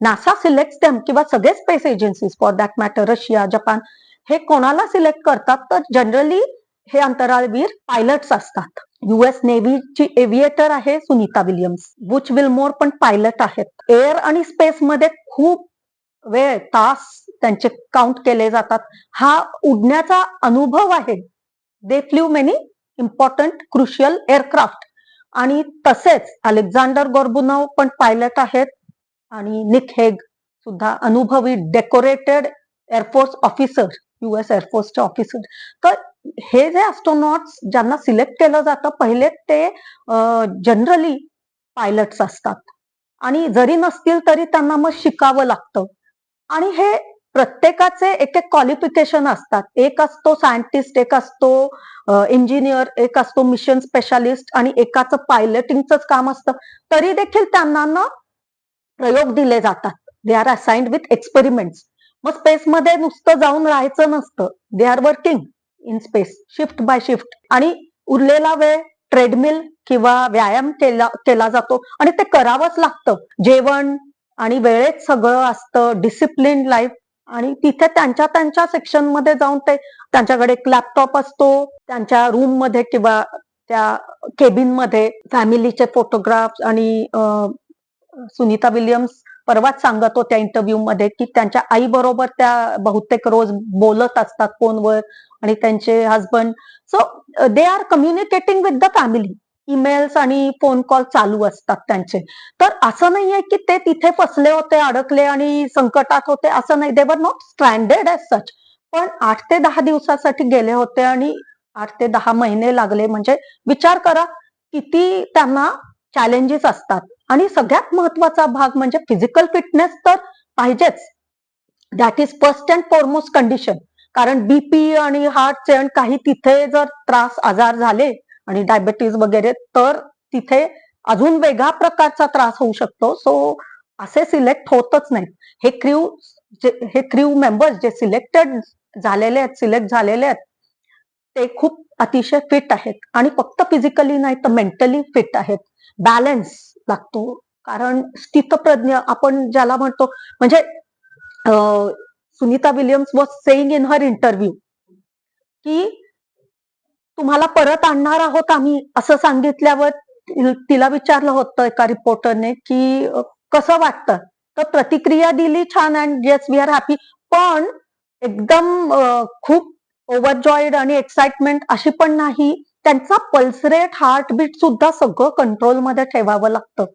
NASA select them किंवा सगळे space agencies for that matter Russia Japan हे कोणाला सिलेक्ट करतात? तर जनरली हे अंतराळवीर पायलट्स असतात. युएस नेव्हीची एव्हिएटर आहे सुनीता विलियम्स. बुच विलमोर पण पायलट आहेत. एअर आणि स्पेस मध्ये खूप वेळ तास त्यांचे काउंट केले जातात. हा उडण्याचा अनुभव आहे. They flew many important crucial aircraft आणि तसेच अलेक्झांडर गोर्बुनव पण पायलट आहेत. आणि निक हेग सुद्धा अनुभवी decorated air force officer US एअरफोर्सचे officer तर हे जे ॲस्ट्रॉनॉट्स ज्यांना सिलेक्ट केलं जातं पहिले ते जनरली पायलट्स असतात. आणि जरी नसतील तरी त्यांना मग शिकावं लागतं. आणि हे प्रत्येकाचे एक एक क्वालिफिकेशन असतात. एक असतो सायंटिस्ट एक असतो इंजिनियर एक असतो मिशन स्पेशालिस्ट आणि एकाचं पायलटिंगच काम असतं. तरी देखील त्यांना ना प्रयोग दिले जातात. They are assigned with experiments मग स्पेसमध्ये नुसतं जाऊन राहायचं नसतं. They are working in space shift by shift आणि उरलेला वेळ ट्रेडमिल किंवा व्यायाम केला केला जातो. आणि ते करावंच लागतं. जेवण आणि वेळेत सगळं असतं. डिसिप्लिन लाईफ आणि तिथे त्यांच्या त्यांच्या सेक्शनमध्ये जाऊन ते त्यांच्याकडे एक लॅपटॉप असतो. त्यांच्या रूममध्ये किंवा त्या केबिनमध्ये. फॅमिलीचे फोटोग्राफ आणि सुनीता विलियम्स परवाच सांगत होत्या इंटरव्ह्यू मध्ये की त्यांच्या आई बरोबर त्या बहुतेक रोज बोलत असतात फोनवर आणि त्यांचे husband so they are communicating with the family emails आणि फोन कॉल चालू असतात त्यांचे. तर असं नाहीये की ते तिथे फसले होते अडकले आणि संकटात होते असं नाही. दे were not stranded as such पण आठ ते दहा दिवसासाठी गेले होते आणि आठ ते दहा महिने लागले. म्हणजे विचार करा किती त्यांना चॅलेंजेस असतात. आणि सगळ्यात महत्त्वाचा भाग म्हणजे फिजिकल फिटनेस तर पाहिजेच. That is first and foremost condition कारण बीपी आणि हार्टचे आणि काही तिथे जर त्रास आजार झाले आणि डायबेटीज वगैरे तर तिथे अजून वेगळा प्रकारचा त्रास होऊ शकतो. सो असे सिलेक्ट होतच नाहीत. हे क्र्यू हे क्र्यू मेंबर्स जे सिलेक्टेड झालेले आहेत सिलेक्ट झालेले आहेत ते खूप अतिशय फिट आहेत. आणि फक्त फिजिकली नाही तर मेंटली फिट आहेत. बॅलन्स लागतो. कारण स्थितप्रज्ञ आपण ज्याला म्हणतो म्हणजे Sunita Williams was saying in her interview की तुम्हाला परत आणणार आहोत आम्ही असं सांगितल्यावर तिला विचारलं होतं एका रिपोर्टरने की कसं वाटतं? तर प्रतिक्रिया दिली छान and yes we are happy पण एकदम खूप ओव्हरजॉईड आणि एक्साइटमेंट अशी पण नाही. त्यांचा पल्सरेट हार्टबीट सुद्धा सगळं कंट्रोलमध्ये ठेवावं लागतं.